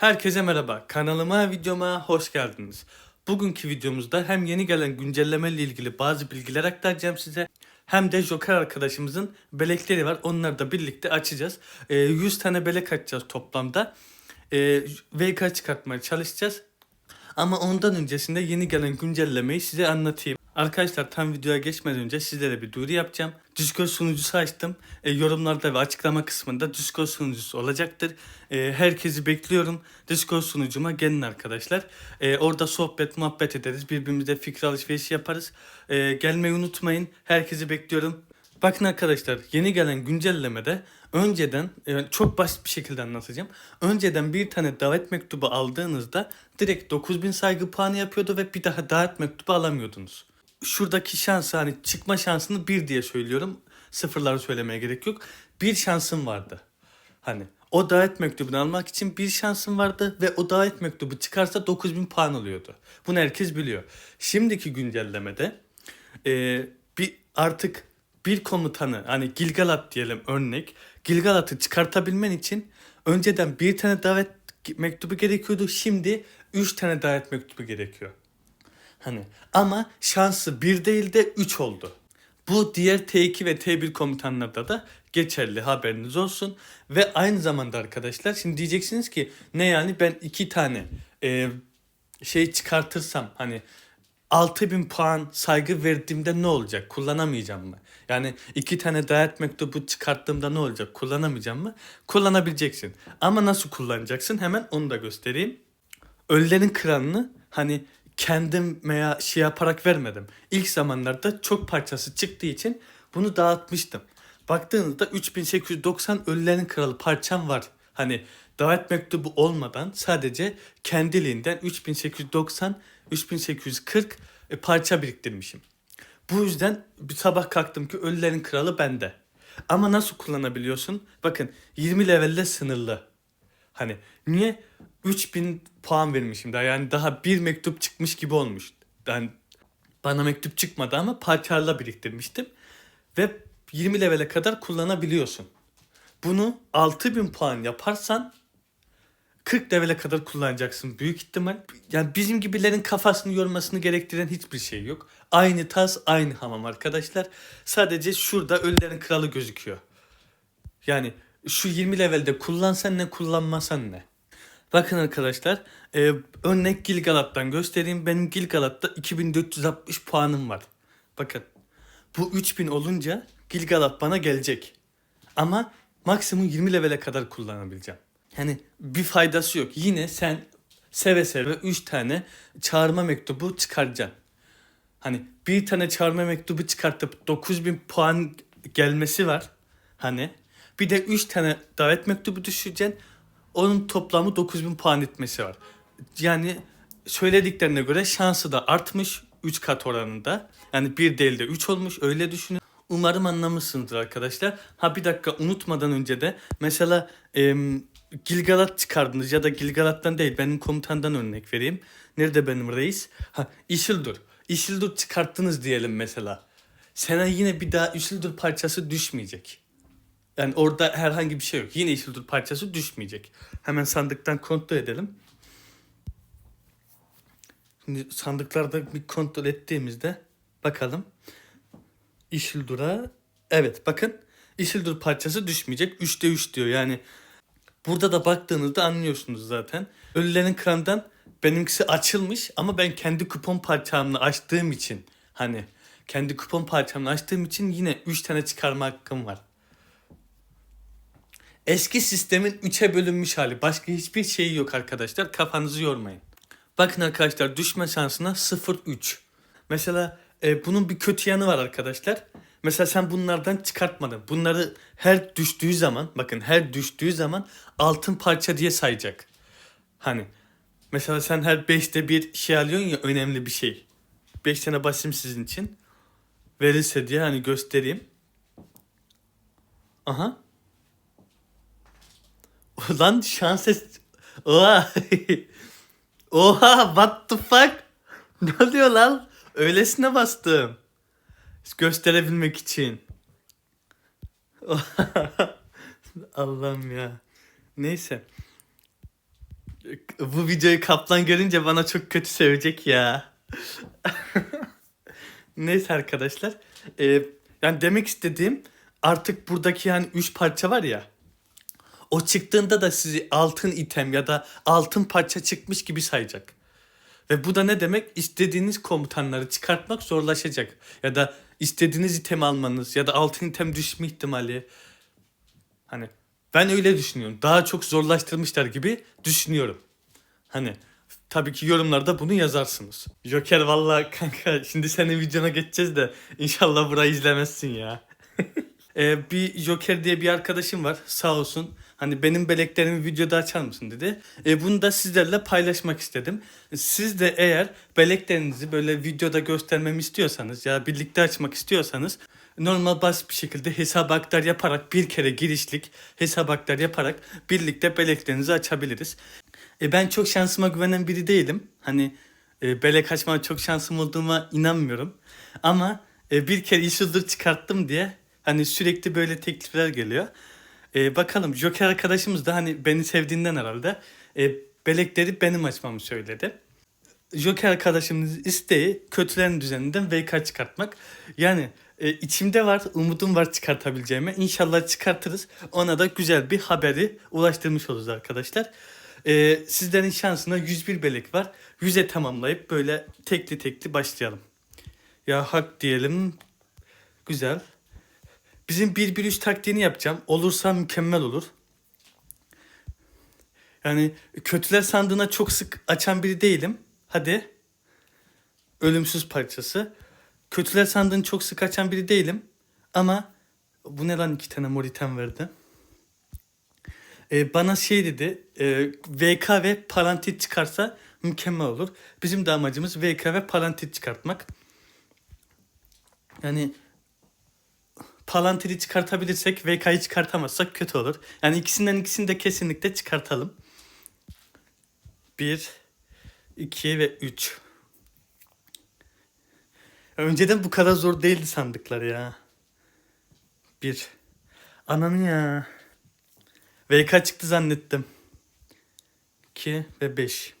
Herkese merhaba. Kanalıma, videoma hoş geldiniz. Bugünkü videomuzda hem yeni gelen güncelleme ile ilgili bazı bilgiler aktaracağım size. Hem de Joker arkadaşımızın belekleri var. Onları da birlikte açacağız. Ee, 100 tane belek açacağız toplamda. Ee, VK çıkartmaya çalışacağız. Ama ondan öncesinde yeni gelen güncellemeyi size anlatayım. Arkadaşlar tam videoya geçmeden önce sizlere bir duyuru yapacağım. Discord sunucusu açtım. E, yorumlarda ve açıklama kısmında Discord sunucusu olacaktır. E, herkesi bekliyorum. Discord sunucuma gelin arkadaşlar. E, orada sohbet muhabbet ederiz. Birbirimize fikir alışverişi yaparız. E, gelmeyi unutmayın. Herkesi bekliyorum. Bakın arkadaşlar yeni gelen güncellemede önceden yani çok basit bir şekilde anlatacağım. Önceden bir tane davet mektubu aldığınızda direkt 9000 saygı puanı yapıyordu ve bir daha davet mektubu alamıyordunuz. Şuradaki şansı hani çıkma şansını bir diye söylüyorum. Sıfırları söylemeye gerek yok. Bir şansım vardı. Hani o davet mektubunu almak için bir şansım vardı ve o davet mektubu çıkarsa 9000 puan alıyordu. Bunu herkes biliyor. Şimdiki güncellemede e, bir artık bir komutanı hani Gilgalat diyelim örnek. Gilgalat'ı çıkartabilmen için önceden bir tane davet mektubu gerekiyordu. Şimdi 3 tane davet mektubu gerekiyor. Hani ama şansı 1 değil de 3 oldu. Bu diğer T2 ve T1 komutanlarda da geçerli haberiniz olsun. Ve aynı zamanda arkadaşlar şimdi diyeceksiniz ki ne yani ben iki tane e, şey çıkartırsam hani 6000 puan saygı verdiğimde ne olacak? Kullanamayacağım mı? Yani iki tane davet mektubu çıkarttığımda ne olacak? Kullanamayacağım mı? Kullanabileceksin. Ama nasıl kullanacaksın? Hemen onu da göstereyim. Ölülerin kralını hani kendim veya şey yaparak vermedim. İlk zamanlarda çok parçası çıktığı için bunu dağıtmıştım. Baktığınızda 3890 Ölülerin Kralı parçam var. Hani davet mektubu olmadan sadece kendiliğinden 3890 3840 e, parça biriktirmişim. Bu yüzden bir sabah kalktım ki Ölülerin Kralı bende. Ama nasıl kullanabiliyorsun? Bakın 20 levelle sınırlı. Hani niye 3000 puan vermişim daha yani daha bir mektup çıkmış gibi olmuş. Yani bana mektup çıkmadı ama parçalarla biriktirmiştim. Ve 20 levele kadar kullanabiliyorsun. Bunu 6000 puan yaparsan 40 levele kadar kullanacaksın büyük ihtimal. Yani bizim gibilerin kafasını yormasını gerektiren hiçbir şey yok. Aynı tas, aynı hamam arkadaşlar. Sadece şurada ölülerin kralı gözüküyor. Yani şu 20 levelde kullansan ne kullanmasan ne. Bakın arkadaşlar e, örnek Gilgalat'tan göstereyim. Benim Gilgalat'ta 2460 puanım var. Bakın bu 3000 olunca Gilgalat bana gelecek. Ama maksimum 20 levele kadar kullanabileceğim. Yani bir faydası yok. Yine sen seve seve 3 tane çağırma mektubu çıkaracaksın. Hani bir tane çağırma mektubu çıkartıp 9000 puan gelmesi var. Hani bir de 3 tane davet mektubu düşeceksin. Onun toplamı 9000 puan etmesi var. Yani söylediklerine göre şansı da artmış 3 kat oranında. Yani bir değil de 3 olmuş öyle düşünün. Umarım anlamışsınızdır arkadaşlar. Ha bir dakika unutmadan önce de mesela em, Gilgalat çıkardınız ya da Gilgalat'tan değil benim komutandan örnek vereyim. Nerede benim reis? Ha Isildur. Isildur çıkarttınız diyelim mesela. Sana yine bir daha Isildur parçası düşmeyecek. Yani orada herhangi bir şey yok. Yine Isildur parçası düşmeyecek. Hemen sandıktan kontrol edelim. Şimdi sandıklarda bir kontrol ettiğimizde bakalım. Isildur'a evet bakın Isildur parçası düşmeyecek. 3'te 3 diyor yani. Burada da baktığınızda anlıyorsunuz zaten. Ölülerin krandan benimkisi açılmış ama ben kendi kupon parçamla açtığım için hani kendi kupon parçamla açtığım için yine 3 tane çıkarma hakkım var. Eski sistemin 3'e bölünmüş hali. Başka hiçbir şeyi yok arkadaşlar. Kafanızı yormayın. Bakın arkadaşlar düşme şansına 0-3. Mesela e, bunun bir kötü yanı var arkadaşlar. Mesela sen bunlardan çıkartmadın. Bunları her düştüğü zaman bakın her düştüğü zaman altın parça diye sayacak. Hani mesela sen her 5'te bir şey alıyorsun ya önemli bir şey. 5 tane basayım sizin için. Verirse diye hani göstereyim. Aha. Ulan şans es... Oha. Oha what the fuck? Ne oluyor lan? Öylesine bastım. Gösterebilmek için. Allah'ım ya. Neyse. bu videoyu kaplan görünce bana çok kötü sevecek ya. Neyse arkadaşlar. Ee, yani demek istediğim artık buradaki yani 3 parça var ya. O çıktığında da sizi altın item ya da altın parça çıkmış gibi sayacak. Ve bu da ne demek? İstediğiniz komutanları çıkartmak zorlaşacak. Ya da istediğiniz item almanız ya da altın item düşme ihtimali. Hani ben öyle düşünüyorum. Daha çok zorlaştırmışlar gibi düşünüyorum. Hani tabii ki yorumlarda bunu yazarsınız. Joker valla kanka şimdi senin videona geçeceğiz de inşallah burayı izlemezsin ya. Ee, bir Joker diye bir arkadaşım var sağ olsun. Hani benim beleklerimi videoda açar mısın dedi. E, bunu da sizlerle paylaşmak istedim. Siz de eğer beleklerinizi böyle videoda göstermemi istiyorsanız ya birlikte açmak istiyorsanız normal basit bir şekilde hesap aktar yaparak bir kere girişlik hesap aktar yaparak birlikte beleklerinizi açabiliriz. E, ben çok şansıma güvenen biri değilim. Hani e, belek açmaya çok şansım olduğuma inanmıyorum. Ama e, bir kere Isildur çıkarttım diye hani sürekli böyle teklifler geliyor. E, bakalım Joker arkadaşımız da hani beni sevdiğinden herhalde e, belekleri benim açmamı söyledi. Joker arkadaşımızın isteği kötülerin düzeninden VK çıkartmak. Yani e, içimde var, umudum var çıkartabileceğime. İnşallah çıkartırız. Ona da güzel bir haberi ulaştırmış oluruz arkadaşlar. E, sizlerin şansına 101 belek var. 100'e tamamlayıp böyle tekli tekli başlayalım. Ya hak diyelim. Güzel. Bizim 1-1-3 taktiğini yapacağım. Olursa mükemmel olur. Yani kötüler sandığına çok sık açan biri değilim. Hadi. Ölümsüz parçası. Kötüler sandığını çok sık açan biri değilim. Ama bu ne lan iki tane mor item verdi. Ee, bana şey dedi. E, VK ve parantit çıkarsa mükemmel olur. Bizim de amacımız VK ve parantit çıkartmak. Yani Palantir'i çıkartabilirsek VK'yı çıkartamazsak kötü olur. Yani ikisinden ikisini de kesinlikle çıkartalım. 1, 2 ve 3. Önceden bu kadar zor değildi sandıklar ya. 1. Ananı ya. VK çıktı zannettim. 2 ve 5.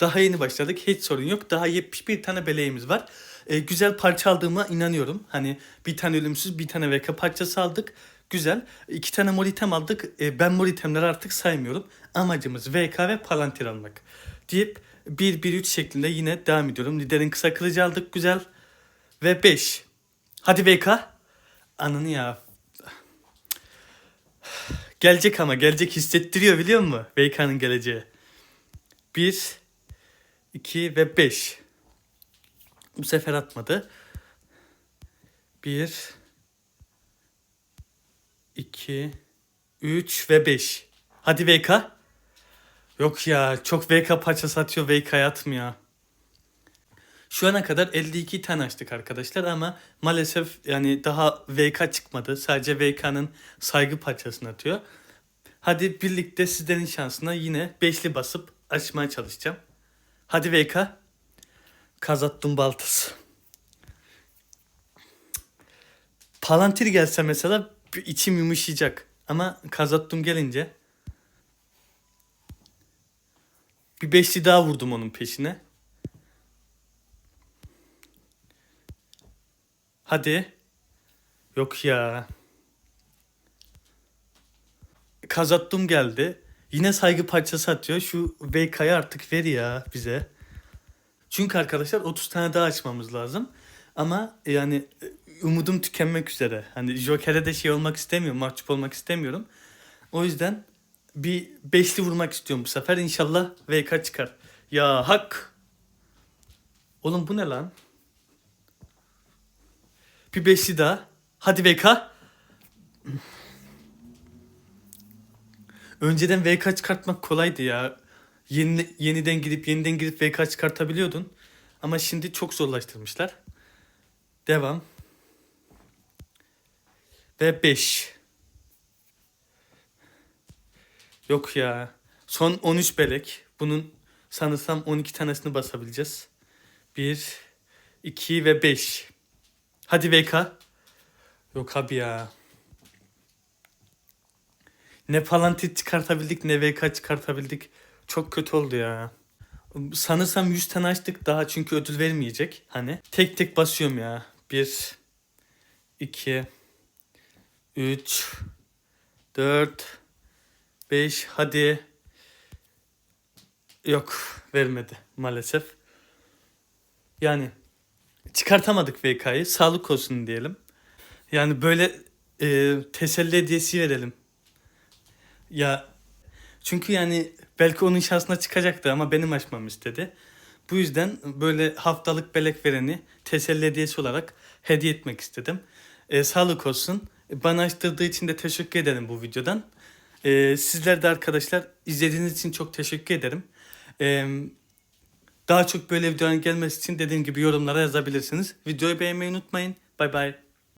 Daha yeni başladık. Hiç sorun yok. Daha 71 tane beleğimiz var. Ee, güzel parça aldığıma inanıyorum. Hani bir tane ölümsüz bir tane VK parçası aldık. Güzel. İki tane mor item aldık. Ee, ben mor itemleri artık saymıyorum. Amacımız VK ve Palantir almak. Deyip 1-1-3 şeklinde yine devam ediyorum. Liderin kısa kılıcı aldık. Güzel. Ve 5. Hadi VK. Ananı ya. Gelecek ama gelecek hissettiriyor biliyor musun? VK'nın geleceği. 1 2 ve 5. Bu sefer atmadı. 1 2 3 ve 5. Hadi VK. Yok ya çok VK parçası atıyor VK atmıyor. Şu ana kadar 52 tane açtık arkadaşlar ama maalesef yani daha VK çıkmadı. Sadece VK'nın saygı parçasını atıyor. Hadi birlikte sizlerin şansına yine beşli basıp açmaya çalışacağım. Hadi VK. Kazattım baltası. Palantir gelse mesela içim yumuşayacak. Ama kazattım gelince bir beşli daha vurdum onun peşine. Hadi. Yok ya. Kazattım geldi. Yine saygı parçası atıyor. Şu VK'yı artık ver ya bize. Çünkü arkadaşlar 30 tane daha açmamız lazım. Ama yani e, umudum tükenmek üzere. Hani Joker'e de şey olmak istemiyorum, mahcup olmak istemiyorum. O yüzden bir beşli vurmak istiyorum bu sefer. İnşallah VK çıkar. Ya hak. Oğlum bu ne lan? Bir beşli daha. Hadi VK. Önceden VK çıkartmak kolaydı ya. Yeni, yeniden gidip yeniden gidip VK çıkartabiliyordun. Ama şimdi çok zorlaştırmışlar. Devam. Ve 5. Yok ya. Son 13 belek. Bunun sanırsam 12 tanesini basabileceğiz. 1, 2 ve 5. Hadi VK. Yok abi ya. Ne palantit çıkartabildik ne VK çıkartabildik. Çok kötü oldu ya. Sanırsam 100 tane açtık daha çünkü ödül vermeyecek. Hani tek tek basıyorum ya. 1 2 3 4 5 hadi. Yok vermedi maalesef. Yani çıkartamadık VK'yı. Sağlık olsun diyelim. Yani böyle e, teselli hediyesi verelim. Ya çünkü yani belki onun şansına çıkacaktı ama benim açmamı istedi. Bu yüzden böyle haftalık belek vereni teselli hediyesi olarak hediye etmek istedim. E, sağlık olsun. Bana açtırdığı için de teşekkür ederim bu videodan. E, sizler de arkadaşlar izlediğiniz için çok teşekkür ederim. E, daha çok böyle videoların gelmesi için dediğim gibi yorumlara yazabilirsiniz. Videoyu beğenmeyi unutmayın. Bay bay.